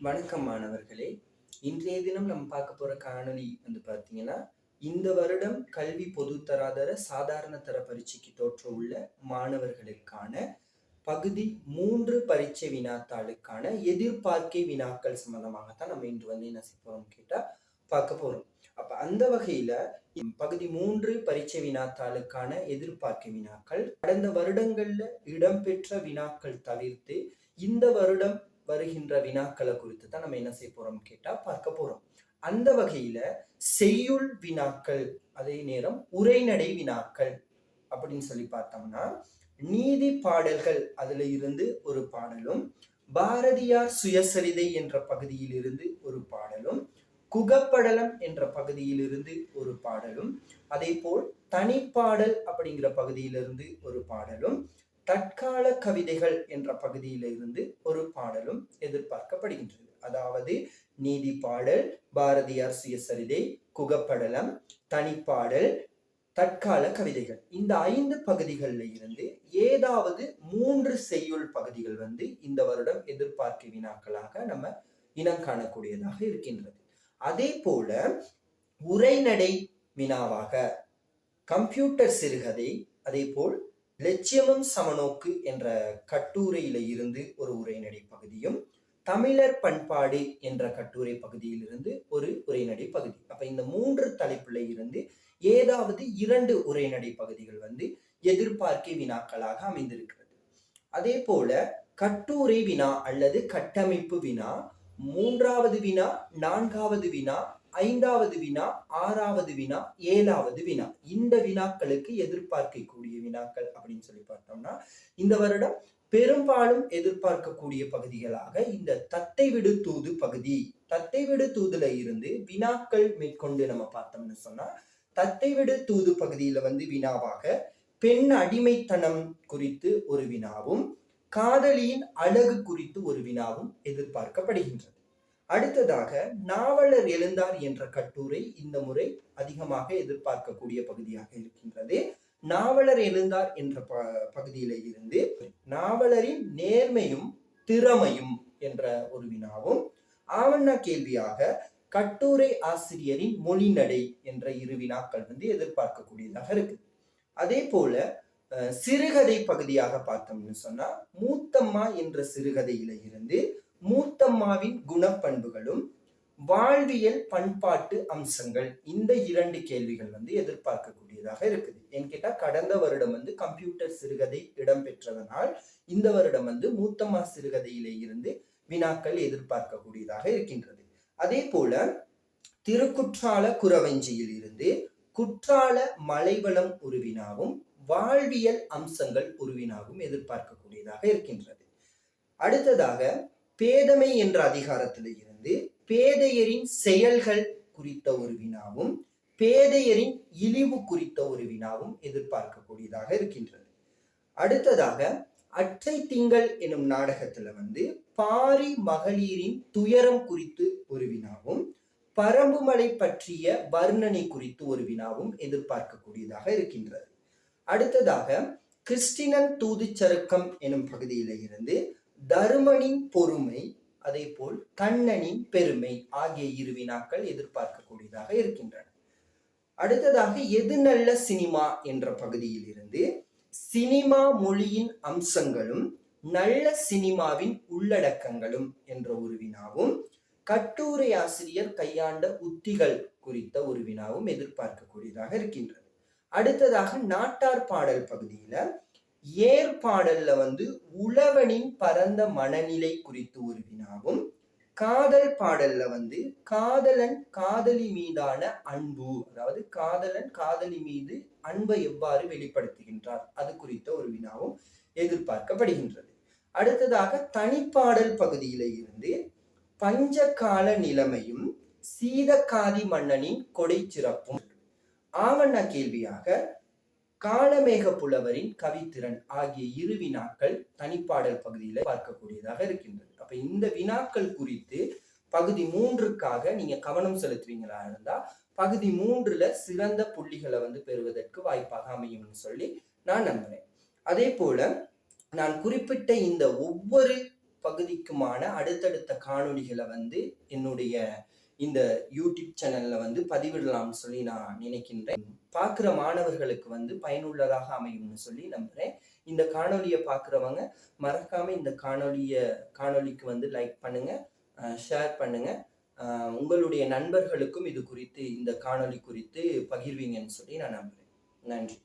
வணக்கம் மாணவர்களே. இன்றைய தினம் நம்ம பார்க்க போற காணொளி வந்து பார்த்தீங்கன்னா இந்த வருடம் கல்வி பொதுத்தராதர சாதாரண தர பரீட்சைக்கு தோற்ற உள்ள மாணவர்களுக்கான பகுதி மூன்று பரீட்சை வினாத்தாளுக்கான எதிர்பார்க்கை வினாக்கள் சம்பந்தமாகத்தான் நம்ம இன்று வந்து என்ன செய்ய கேட்டா பார்க்க போறோம். அப்ப அந்த வகையில பகுதி மூன்று பரீட்சை வினாத்தாளுக்கான எதிர்பார்க்கை வினாக்கள் கடந்த வருடங்கள்ல இடம்பெற்ற வினாக்கள் தவிர்த்து இந்த வருடம் வருகின்ற வினாக்களை குறித்து தான் நம்ம என்ன செய்ய போறோம் கேட்டா பார்க்க போறோம். அந்த வகையில செய்யுள் வினாக்கள் அதே நேரம் உரைநடை வினாக்கள் அப்படின்னு சொல்லி பார்த்தோம்னா நீதி பாடல்கள் அதுல இருந்து ஒரு பாடலும் பாரதியார் சுயசரிதை என்ற பகுதியில் இருந்து ஒரு பாடலும் குகப்படலம் என்ற பகுதியிலிருந்து ஒரு பாடலும் அதே போல் தனிப்பாடல் அப்படிங்கிற பகுதியிலிருந்து ஒரு பாடலும் தற்கால கவிதைகள் என்ற பகுதியிலிருந்து ஒரு பாடலும் எதிர்பார்க்கப்படுகின்றது. அதாவது நீதி பாடல் பாரதியார் சுயசரிதை குகப்படலம் தனிப்பாடல் தற்கால கவிதைகள். இந்த ஐந்து பகுதிகளில் இருந்து ஏதாவது மூன்று செய்யுள் பகுதிகள் வந்து இந்த வருடம் எதிர்பார்க்க வினாக்களாக நம்ம இனம் காணக்கூடியதாக இருக்கின்றது. அதே போல உரைநடை வினாவாக கம்ப்யூட்டர் சிறுகதை அதே போல் லட்சியமும் சமநோக்கு என்ற கட்டுரையில இருந்து ஒரு உரைநடை பகுதியும் தமிழர் பண்பாடு என்ற கட்டுரை பகுதியிலிருந்து ஒரு உரைநடை பகுதி. அப்ப இந்த மூன்று தலைப்புல இருந்து ஏதாவது இரண்டு உரைநடை பகுதிகள் வந்து எதிர்பார்க்கை வினாக்களாக அமைந்திருக்கிறது. அதே போல கட்டுரை வினா அல்லது கட்டமைப்பு வினா மூன்றாவது வினா நான்காவது வினா ஐந்தாவது வினா ஆறாவது வினா ஏழாவது வினா. இந்த வினாக்களுக்கு எதிர்பார்க்கக்கூடிய வினாக்கள் அப்படின்னு சொல்லி பார்த்தோம்னா இந்த வருடம் பெரும்பாலும் எதிர்பார்க்கக்கூடிய பகுதிகளாக இந்த தத்தை விடு தூது பகுதி. தத்தை விடு தூதுல இருந்து வினாக்கள் மேற்கொண்டு நம்ம பார்த்தோம்னு சொன்னா தத்தை விடு தூது பகுதியில வந்து வினாவாக பெண் அடிமைத்தனம் குறித்து ஒரு வினாவும் காதலியின் அழகு குறித்து ஒரு வினாவும் எதிர்பார்க்கப்படுகின்றது. அடுத்ததாக நாவலர் எழுந்தார் என்ற கட்டுரை இந்த முறை அதிகமாக எதிர்பார்க்கக்கூடிய பகுதியாக இருக்கின்றது. நாவலர் எழுந்தார் என்ற ப பகுதியில இருந்து நாவலரின் நேர்மையும் திறமையும் என்ற ஒரு வினாவும் ஆவண்ணா கேள்வியாக கட்டுரை ஆசிரியரின் மொழிநடை என்ற இரு வினாக்கள் வந்து எதிர்பார்க்கக்கூடியதாக இருக்கு. அதே போல சிறுகதை பகுதியாக பார்த்தோம்னு சொன்னா மூத்தம்மா என்ற சிறுகதையில இருந்து மூத்தம்மாவின் குணப்பண்புகளும் வாழ்வியல் பண்பாட்டு அம்சங்கள் இந்த இரண்டு கேள்விகள் வந்து எதிர்பார்க்கக்கூடியதாக இருக்குது. ஏன்னு கேட்டா கடந்த வருடம் வந்து கம்ப்யூட்டர் சிறுகதை இடம்பெற்றதனால் இந்த வருடம் வந்து மூத்தம்மா சிறுகதையிலே இருந்து வினாக்கள் எதிர்பார்க்கக்கூடியதாக இருக்கின்றது. அதே போல திருக்குற்றால குறவஞ்சியில் இருந்து குற்றால மலைவளம் உருவினாவும் வாழ்வியல் அம்சங்கள் உருவினாவும் எதிர்பார்க்கக்கூடியதாக இருக்கின்றது. அடுத்ததாக பேதமை என்ற அதிகாரத்தில் இருந்து பேதையரின் செயல்கள் குறித்த ஒரு வினாவும் பேதையரின் இழிவு குறித்த ஒரு வினாவும் எதிர்பார்க்கக்கூடியதாக இருக்கின்றது. அடுத்ததாக அற்றை திங்கள் எனும் நாடகத்துல வந்து பாரி மகளிரின் துயரம் குறித்து ஒரு வினாவும் பரம்புமலை பற்றிய வர்ணனை குறித்து ஒரு வினாவும் எதிர்பார்க்கக்கூடியதாக இருக்கின்றது. அடுத்ததாக கிறிஸ்டினன் தூதுச்சருக்கம் எனும் பகுதியில இருந்து தருமனின் பொறுமை அதே போல் கண்ணனின் பெருமை ஆகிய இரு வினாக்கள் எதிர்பார்க்கக்கூடியதாக இருக்கின்றன. அடுத்ததாக எது நல்ல சினிமா? என்ற பகுதியில் இருந்து சினிமா மொழியின் அம்சங்களும் நல்ல சினிமாவின் உள்ளடக்கங்களும் என்ற ஒரு வினாவும் கட்டுரை ஆசிரியர் கையாண்ட உத்திகள் குறித்த ஒரு வினாவும் எதிர்பார்க்கக்கூடியதாக இருக்கின்றது அடுத்ததாக நாட்டார் பாடல் பகுதியில ஏற்பாடல்ல வந்து உழவனின் பரந்த மனநிலை குறித்து ஒரு வினாவும் காதல் பாடல்ல வந்து காதலன் காதலி மீதான அன்பு அதாவது காதலன் காதலி மீது அன்பை எவ்வாறு வெளிப்படுத்துகின்றார் அது குறித்த ஒரு வினாவும் எதிர்பார்க்கப்படுகின்றது. அடுத்ததாக தனிப்பாடல் பகுதியில இருந்து பஞ்சகால நிலைமையும் சீதக்காதி மன்னனின் கொடை சிறப்பும். ஆவண்ண கேள்வியாக காலமேக புலவரின் கவித்திறன் ஆகிய இரு வினாக்கள் தனிப்பாடல் பகுதியில பார்க்கக்கூடியதாக இருக்கின்றது. அப்ப இந்த வினாக்கள் குறித்து பகுதி மூன்றுக்காக நீங்க கவனம் செலுத்துவீங்களா இருந்தா பகுதி மூன்றுல சிறந்த புள்ளிகளை வந்து பெறுவதற்கு வாய்ப்பாக அமையும்னு சொல்லி நான் நம்புறேன். அதே போல நான் குறிப்பிட்ட இந்த ஒவ்வொரு பகுதிக்குமான அடுத்தடுத்த காணொளிகளை வந்து என்னுடைய இந்த யூடியூப் சேனல்ல வந்து பதிவிடலாம்னு சொல்லி நான் நினைக்கின்றேன். பார்க்குற மாணவர்களுக்கு வந்து பயனுள்ளதாக அமையும்னு சொல்லி நம்புறேன். இந்த காணொளியை பார்க்குறவங்க மறக்காம இந்த காணொளிய காணொளிக்கு வந்து லைக் பண்ணுங்க ஷேர் பண்ணுங்க. உங்களுடைய நண்பர்களுக்கும் இது குறித்து இந்த காணொளி குறித்து பகிர்வீங்கன்னு சொல்லி நான் நம்புறேன். நன்றி.